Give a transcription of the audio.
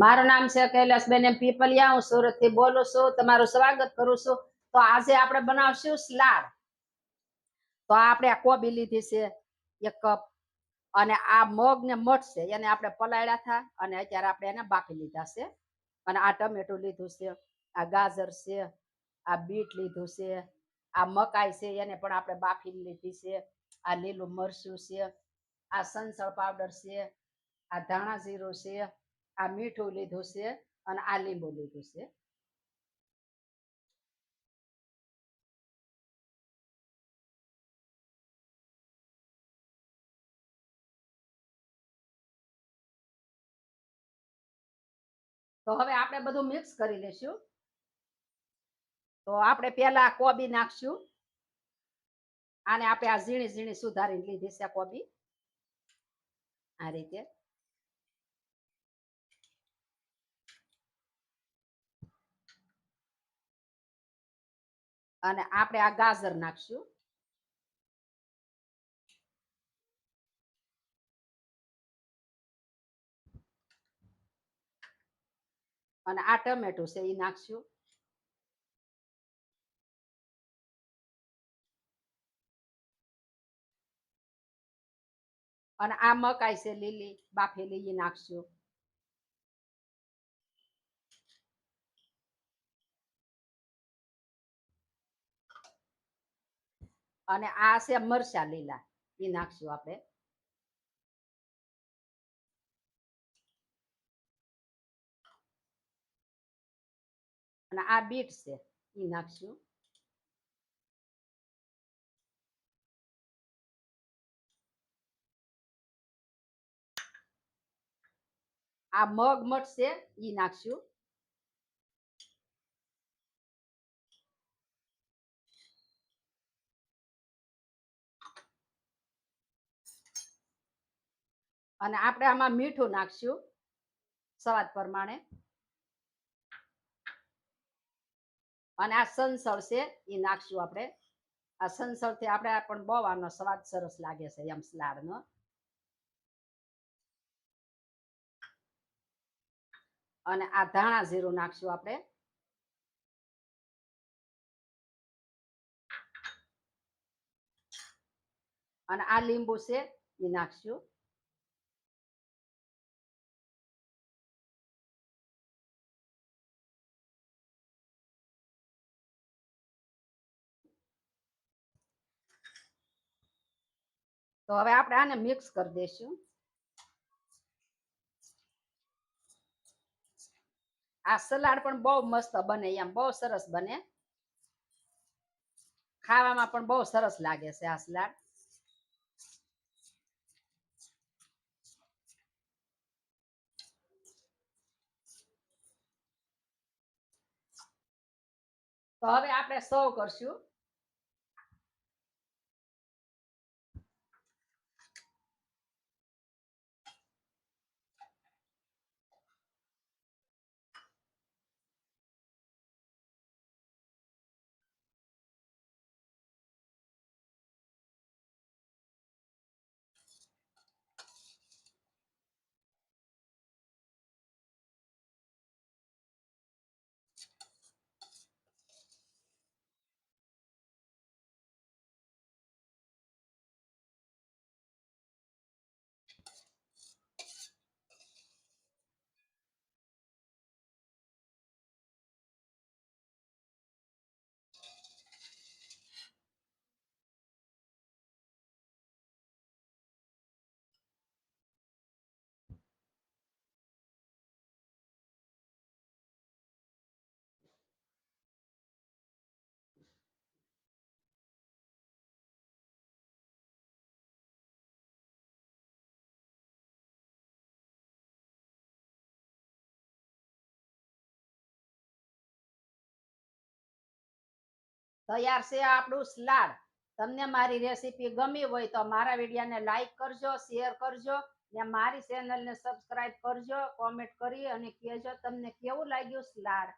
મારું નામ છે કૈલાસબેન, એમ પીપલિયા. હું સુરતથી બોલું છું. તમારું સ્વાગત કરું છું. તો આજે આપણે બનાવશું સલાડ. તો આપણે આ કોબી લીધી છે, એક કપ. અને આ મગ ને મઠ છે, એને આપણે પલાળ્યા હતા અને અત્યારે આપણે એને બાફી લીધા છે. અને આ ટમેટું લીધું છે, આ ગાજર છે, આ બીટ લીધું છે, આ મકાઈ છે, એને પણ આપણે બાફી લીધી છે. આ લીલું મરચું છે, આ સંસળ પાવડર છે, આ ધાણા જીરું છે આ મીઠું લીધું છે અને આ લીંબુ લીધું છે. તો હવે આપણે બધું મિક્સ કરી લેશું. તો આપણે પેલા કોબી નાખશું. આને આપણે આ ઝીણી ઝીણી સુધારી લીધી છે કોબી. આ રીતે. અને આપણે આ ગાજર નાખશું. અને આ ટમેટું છે એ નાખશું. અને આ મકાઈ છે, લીલી બાફેલી એ નાખશું. અને આ છે મરચા લીલા. એ નાખશું આપણે. અને આ બીટ છે, એ નાખશું. આ મગ મઠ છે, એ નાખશું. અને આપણે આમાં મીઠું નાખશું સ્વાદ પ્રમાણે. અને આ સંસળ છે એ નાખશું આપણે. આ સંસળથી આપણે પણ બહુ આનો સ્વાદ સરસ લાગે છે એમ સલાડ નો અને આ ધાણા જીરું નાખશું આપણે. અને આ લીંબુ છે એ નાખશું. તો હવે આપણે આને મિક્સ કરી દઈશું. આ સલાડ પણ બહુ મસ્ત બને, એમ બહુ સરસ બને. ખાવામાં પણ બહુ સરસ લાગે છે આ સલાડ. તો હવે આપણે સર્વ કરશું. તૈયાર છે આપણું સલાડ. તમને મારી રેસીપી ગમી હોય તો મારા વિડીયોને લાઈક કરજો, શેર કરજો ને મારી ચેનલને સબસ્ક્રાઇબ કરજો, કોમેન્ટ કરી અને કહેજો તમને કેવું લાગ્યું સલાડ.